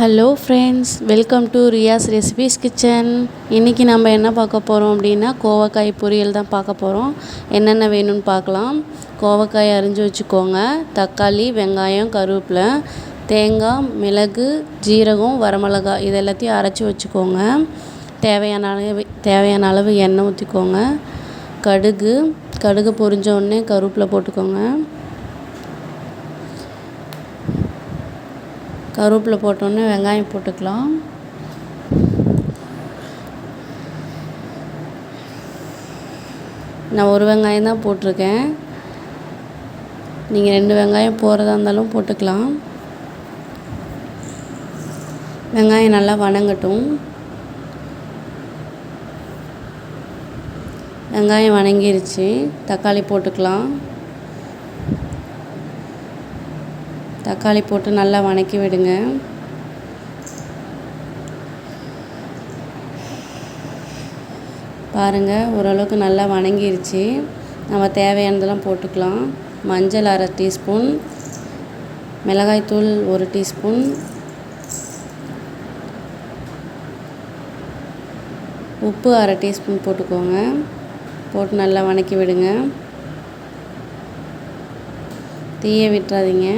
Hello friends welcome to Riyas recipes kitchen இன்றைக்கி நம்ம என்ன பார்க்க போகிறோம் அப்படின்னா கோவக்காய் பொரியல் தான் பார்க்க போகிறோம் என்னென்ன வேணும்னு பார்க்கலாம். கோவக்காய் அரிஞ்சு வச்சுக்கோங்க. தக்காளி வெங்காயம் கருவேப்பிலை தேங்காய் மிளகு ஜீரகம் வரமிளகாய் இது எல்லாத்தையும் அரைச்சி வச்சுக்கோங்க. தேவையான அளவு தேவையான அளவு எண்ணெய் ஊற்றிக்கோங்க கடுகு கடுகு பொரிஞ்ச உடனே கருவேப்பிலை போட்டுக்கோங்க. கருவேப்பிலை போட்டோன்னே வெங்காயம் போட்டுக்கலாம். நான் ஒரு வெங்காயம் தான் போட்டிருக்கேன். நீங்கள் ரெண்டு வெங்காயம் போடுறதா இருந்தாலும் போட்டுக்கலாம். வெங்காயம் நல்லா வணங்கட்டும். வெங்காயம் வணங்கிருச்சு. தக்காளி போட்டுக்கலாம். தக்காளி போட்டு நல்லா வணக்கி விடுங்க. பாருங்கள் ஓரளவுக்கு நல்லா வணங்கிருச்சு. நம்ம தேவையானதெல்லாம் போட்டுக்கலாம். மஞ்சள் அரை டீஸ்பூன் மிளகாய்த்தூள் ஒரு டீஸ்பூன் உப்பு அரை டீஸ்பூன் போட்டுக்கோங்க. போட்டு நல்லா வணக்கி விடுங்க. தீயை விட்டுறாதீங்க.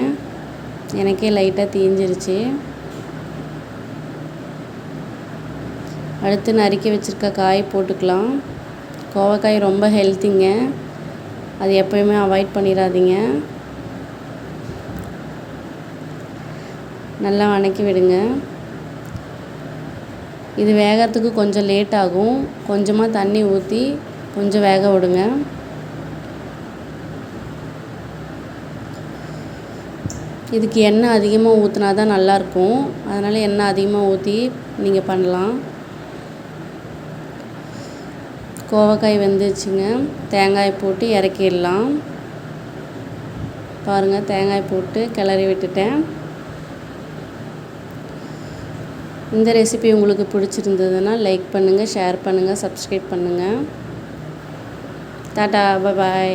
எனக்கே லைட்டாக தீஞ்சிருச்சு. அடுத்து நறுக்கி வச்சுருக்க காய் போட்டுக்கலாம். கோவக்காய் ரொம்ப ஹெல்த்திங்க அது எப்போயுமே அவாய்ட் பண்ணிடாதீங்க நல்லா வணக்கி விடுங்க. இது வேகிறதுக்கு கொஞ்சம் லேட் ஆகும். கொஞ்சமாக தண்ணி ஊற்றி கொஞ்சம் வேக விடுங்க. இதுக்கு எண்ணெய் அதிகமாக ஊற்றினா தான் நல்லாயிருக்கும். அதனால் எண்ணெய் அதிகமாக ஊற்றி நீங்கள் பண்ணலாம். கோவக்காய் வெந்துச்சுங்க. தேங்காய் போட்டு இறக்கிடலாம். பாருங்கள் தேங்காய் போட்டு கிளறி விட்டுட்டேன். இந்த ரெசிபி உங்களுக்கு பிடிச்சிருந்ததுன்னா லைக் பண்ணுங்கள் ஷேர் பண்ணுங்கள் சப்ஸ்கிரைப் பண்ணுங்கள் டாட்டா பாய்